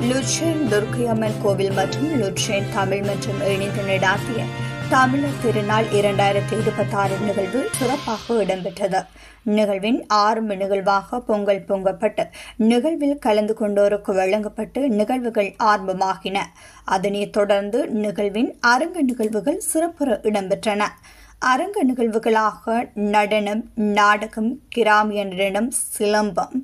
லுட்சேன் துர்க்கை அம்மன் கோவில் மற்றும் லுட்சேன் தமிழ் மற்றும் இணைந்து நடாத்திய தமிழர் திருநாள் இரண்டாயிரத்தி இருபத்தாறு நிகழ்வு சிறப்பாக இடம்பெற்றது நிகழ்வின் ஆரம்ப நிகழ்வாக பொங்கல் பொங்கப்பட்டு நிகழ்வில் கலந்து கொண்டோருக்கு வழங்கப்பட்டு நிகழ்வுகள் ஆரம்பமாகின அதனைத் தொடர்ந்து நிகழ்வின் அரங்க நிகழ்வுகள் சிறப்புற இடம்பெற்றன அரங்க நிகழ்வுகளாக நடனம் நாடகம் கிராமிய நடனம் சிலம்பம்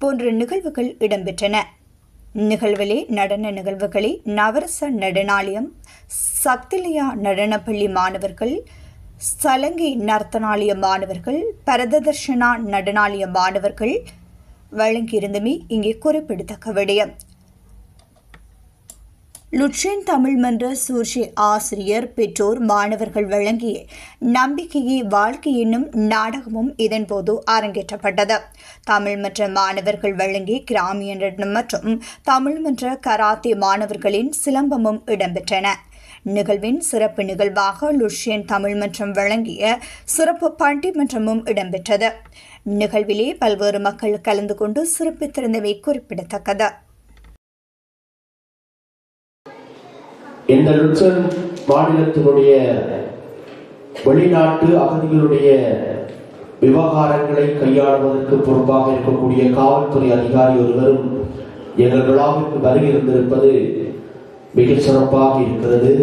போன்ற நிகழ்வுகள் இடம்பெற்றன நிகழ்விலே நடன நிகழ்வுகளை நவரச நடனாலயம் சக்திலியா நடனப்பள்ளி மாணவர்கள் சலங்கை நர்த்தனாலய மாணவர்கள் பரததர்ஷனா நடனாலய மாணவர்கள் வழங்கியிருந்தமே இங்கே குறிப்பிடத்தக்க விடயம். லுட்சேன் தமிழ் மன்ற சூழ்ச்சி ஆசிரியர் பெற்றோர் மாணவர்கள் வழங்கிய நம்பிக்கையே வாழ்க்கை என்னும் நாடகமும் இதன்போது அரங்கேற்றப்பட்டது. தமிழ் மன்ற மாணவர்கள் வழங்கிய கிராமிய நடனம் மற்றும் தமிழ் மன்ற கராத்தே மாணவர்களின் சிலம்பமும் இடம்பெற்றன. நிகழ்வின் சிறப்பு நிகழ்வாக லுஷியன் தமிழ் மன்றம் வழங்கிய சிறப்பு பண்டிமன்றமும் இடம்பெற்றது. நிகழ்விலே பல்வேறு மக்கள் கலந்து கொண்டு சிறப்பித்திருந்தவை குறிப்பிடத்தக்கது. இந்த லுட்சன் மாநிலத்தினுடைய வெளிநாட்டு அகதிகளுடைய விவகாரங்களை கையாளுவதற்கு பொறுப்பாக இருக்கக்கூடிய காவல்துறை அதிகாரி ஒருவரும் எங்கள் விழாவிற்கு வருகை இருந்திருப்பது மிக சிறப்பாக இருக்கிறது.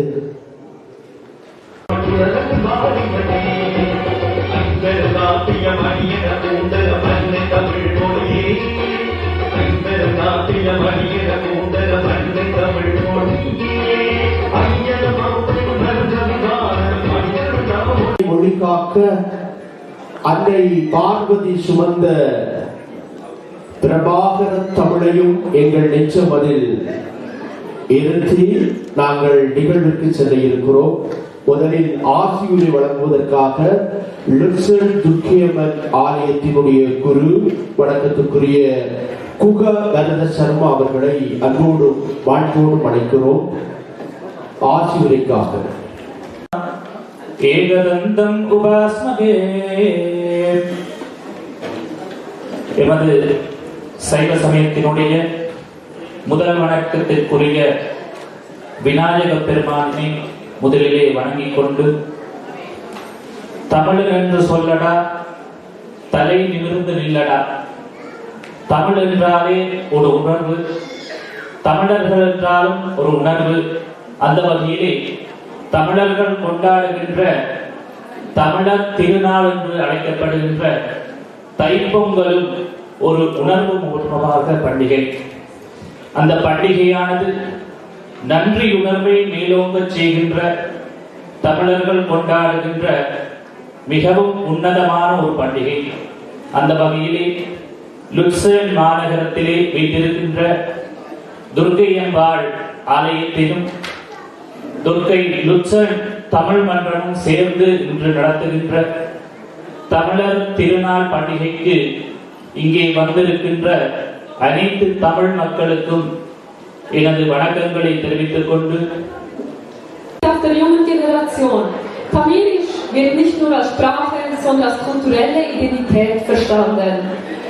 மொழி. பாதுகாக்க அன்னை பார்வதி சுமந்த பிரபாகர தமிழையும் எங்கள் நெச்சமதில் இருத்தி நாங்கள் நிகழ்வுக்கு செல்ல இருக்கிறோம். முதலில் ஆசியுரை வழங்குவதற்காக லுக்சன் துக்கியமன் ஆலயத்தினுடைய குரு வணக்கத்துக்குரிய குக கருத சர்மா அவர்களை அன்போடும் வாழ்க்கையோடும் அழைக்கிறோம். ஆசியுரைக்காக. ஏகதந்தம் உபாஸ்மகே. எமது சைவ சமயத்தினுடைய முதல் வணக்கத்திற்குரிய விநாயக பெருமானை முதலிலே வணங்கிக் கொண்டு தமிழர் என்று சொல்லடா தலை நிமிர்ந்து நில்லடா. தமிழ் என்றாலே ஒரு உணர்வு தமிழர்கள் என்றாலும் ஒரு உணர்வு. அந்த வகையிலே தமிழர்கள் கொண்டாடுகின்ற தமிழர் திருநாள் என்று அழைக்கப்படுகின்ற தைப்பொங்கலும் ஒரு உணர்வு பூர்வமாக பண்டிகை. அந்த பண்டிகையானது நன்றி உணர்வை மேலோங்கச் செய்கின்ற தமிழர்கள் கொண்டாடுகின்ற மிகவும் உன்னதமான ஒரு பண்டிகை. அந்த வகையிலே லுக்சன் மாநகரத்திலே வைத்திருக்கின்ற துர்க்கை அம்பாள் ஆலயத்திலும் துர்க்கை லுச்சன் தமிழ் மன்றமும் சேர்ந்து இன்று நடத்துகின்ற தமிழர் திருநாள் பண்டிகைக்கு இங்கே வந்திருக்கின்ற அனைத்து தமிழ் மக்களுக்கும் எனது வணக்கங்களை தெரிவித்துக் கொண்டு der jungen Generation. Tamilisch wird nicht nur als Sprache, sondern als kulturelle Identität verstanden.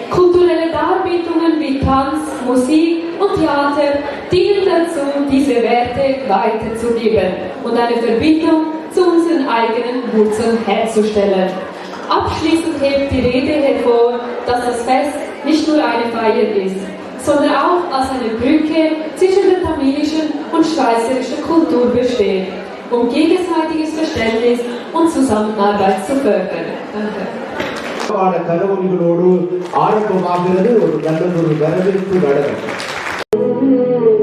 Kulturelle Darbietungen wie Tanz, Musik und Theater dienen dazu, diese Werte weiterzugeben und eine Verbindung zu unseren eigenen Wurzeln herzustellen. Abschließend hebt die Rede hervor, dass das Fest nicht nur eine Feier ist, sondern auch als eine Brücke zwischen der tamilischen und schweizerischen Kultur besteht, um gegenseitiges Verständnis und Zusammenarbeit zu fördern. Danke. கால கரவொலிகளோடு ஆரம்பமாகிறது ஒரு நல்லதொரு வரவேற்பு நடனம் Thank you.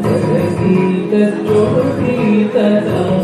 Thank you.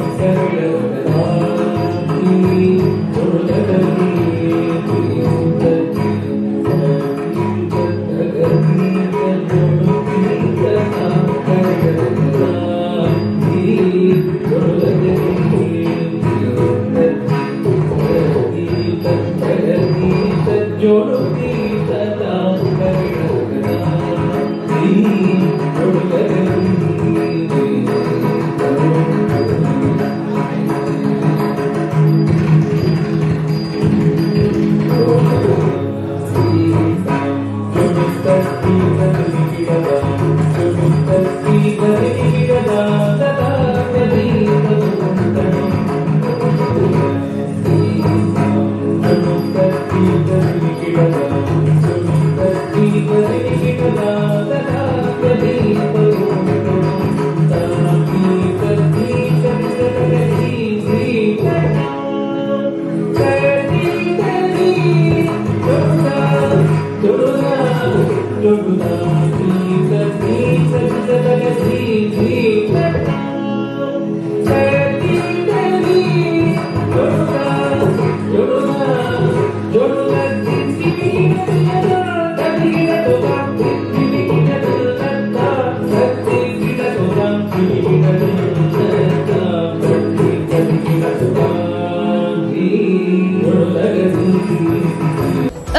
love.